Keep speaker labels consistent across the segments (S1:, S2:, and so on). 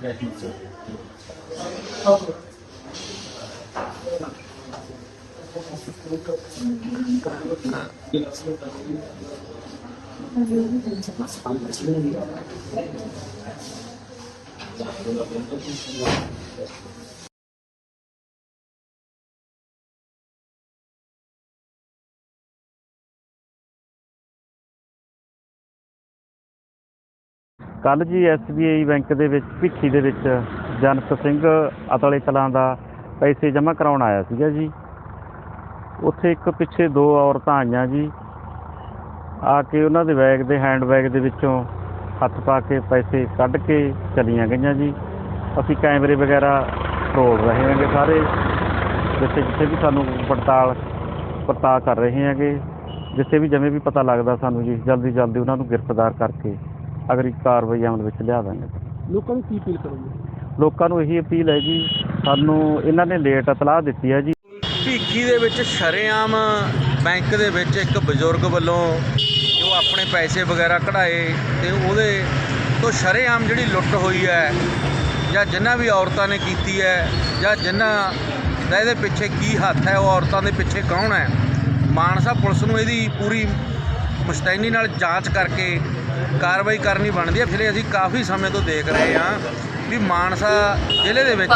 S1: ప్రయత్నించారు Thank you.
S2: ਕੱਲ ਜੀ SBI ਬੈਂਕ ਦੇ ਵਿੱਚ, ਭਿੱਖੀ ਦੇ ਵਿੱਚ ਜਨਕ ਸਿੰਘ ਅਤਲੇ ਕਲਾਂ ਦਾ ਪੈਸੇ ਜਮ੍ਹਾਂ ਕਰਾਉਣ ਆਇਆ ਸੀਗਾ ਜੀ। ਉੱਥੇ ਇੱਕ ਪਿੱਛੇ ਦੋ ਔਰਤਾਂ ਆਈਆਂ ਜੀ। ਆ ਕੇ ਉਹਨਾਂ ਦੇ ਬੈਗ ਦੇ, ਹੈਂਡ ਬੈਗ ਦੇ ਵਿੱਚੋਂ ਹੱਥ ਪਾ ਕੇ ਪੈਸੇ ਕੱਢ ਕੇ ਚਲੀਆਂ ਗਈਆਂ ਜੀ। ਅਸੀਂ ਕੈਮਰੇ ਵਗੈਰਾ ਰੋਲ ਰਹੇ ਹਾਂਗੇ ਸਾਰੇ, ਜਿੱਥੇ ਜਿੱਥੇ ਵੀ ਸਾਨੂੰ ਪੜਤਾਲ ਪੜਤਾਲ ਕਰ ਰਹੇ ਹਾਂਗੇ। ਜਿੱਥੇ ਵੀ ਜਿਵੇਂ ਵੀ ਪਤਾ ਲੱਗਦਾ ਸਾਨੂੰ ਜੀ ਜਲਦੀ ਜਲਦੀ ਉਹਨਾਂ ਨੂੰ ਗ੍ਰਿਫਤਾਰ ਕਰਕੇ ਅਗਲੀ ਕਾਰਵਾਈ ਅਮਲ ਵਿੱਚ ਲਿਆ ਦਾਂਗੇ।
S3: ਲੋਕਾਂ ਨੂੰ ਕੀ ਅਪੀਲ ਕਰੋਗੇ?
S2: ਲੋਕਾਂ ਨੂੰ ਇਹੀ ਅਪੀਲ ਹੈ ਜੀ ਸਾਨੂੰ ਇਹਨਾਂ ਨੇ ਲੇਟ ਇਤਲਾਹ ਦਿੱਤੀ ਹੈ ਜੀ।
S4: ਭੀਖੀ ਦੇ ਵਿੱਚ ਸ਼ਰੇਆਮ ਬੈਂਕ ਦੇ ਵਿੱਚ ਇੱਕ ਬਜ਼ੁਰਗ ਵੱਲੋਂ ਜੋ ਆਪਣੇ ਪੈਸੇ ਵਗੈਰਾ ਕਢਾਏ ਤੇ ਉਹਦੇ ਤੋਂ ਸ਼ਰੇਆਮ ਜਿਹੜੀ ਲੁੱਟ ਹੋਈ ਹੈ ਜਾਂ ਜਿਨ੍ਹਾਂ ਵੀ ਔਰਤਾਂ ਨੇ ਕੀਤੀ ਹੈ ਜਾਂ ਜਿਨ੍ਹਾਂ ਦਾ ਇਹਦੇ ਪਿੱਛੇ ਕੀ ਹੱਥ ਹੈ ਉਹ ਔਰਤਾਂ ਦੇ ਪਿੱਛੇ ਕੌਣ ਹੈ? ਮਾਨਸਾ ਪੁਲਿਸ ਨੂੰ ਇਹਦੀ ਪੂਰੀ ਮੁਸਤੈਨੀ ਨਾਲ ਜਾਂਚ ਕਰਕੇ ਕਾਰਵਾਈ ਕਰਨੀ ਬਣਦੀ ਹੈ। ਫਿਰ ਅਸੀਂ ਕਾਫੀ ਸਮੇਂ ਤੋਂ ਦੇਖ ਰਹੇ ਹਾਂ ਵੀ ਮਾਨਸਾ ਜ਼ਿਲ੍ਹੇ ਦੇ ਵਿੱਚ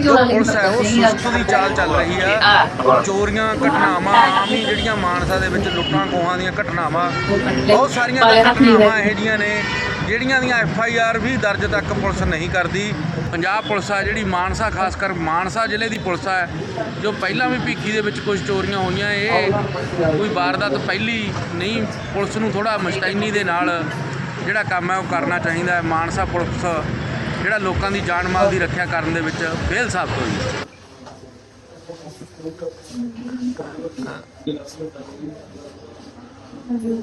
S4: ਜੋ ਪੁਲਿਸ ਹੈ ਉਹ ਸੁਸਤ ਦੀ ਚਾਲ ਚੱਲ ਰਹੀ ਆ ਚੋਰੀਆਂ ਘਟਨਾਵਾਂ ਆਮ ਹੀ ਜਿਹੜੀਆਂ ਮਾਨਸਾ ਦੇ ਵਿੱਚ ਲੁੱਟਾਂ ਖੋਹਾਂ ਦੀਆਂ ਘਟਨਾਵਾਂ ਬਹੁਤ ਸਾਰੀਆਂ ਘਟਨਾਵਾਂ ਇਹੋ ਜਿਹੀਆਂ ਨੇ। ਜਿਹੜੀਆਂ ਦੀਆਂ ਐਫ ਆਈ ਆਰ ਵੀ ਦਰਜ ਤੱਕ ਪੁਲਿਸ ਨਹੀਂ ਕਰਦੀ। ਪੰਜਾਬ ਪੁਲਿਸ ਆ ਜਿਹੜੀ ਮਾਨਸਾ ਖਾਸ ਕਰ ਮਾਨਸਾ ਜ਼ਿਲ੍ਹੇ ਦੀ ਪੁਲਿਸ ਆ, ਜੋ ਪਹਿਲਾਂ ਵੀ ਭੀਖੀ ਦੇ ਵਿੱਚ ਕੁਝ ਚੋਰੀਆਂ ਹੋਈਆਂ, ਇਹ ਕੋਈ ਵਾਰਦਾਤ ਪਹਿਲੀ ਨਹੀਂ, ਪੁਲਿਸ ਨੂੰ ਥੋੜਾ ਮੁਸ਼ਤੈਨੀ ਦੇ ਨਾਲ ਜਿਹੜਾ ਕੰਮ ਹੈ ਉਹ ਕਰਨਾ ਚਾਹੀਦਾ ਹੈ। ਮਾਨਸਾ ਪੁਲਿਸ ਜਿਹੜਾ ਲੋਕਾਂ ਦੀ ਜਾਨ ਮਾਲ ਦੀ ਰੱਖਿਆ ਕਰਨ ਦੇ ਵਿੱਚ ਫੇਲ ਸਾਬਤ ਹੋਈ ਹੈ। Thank you.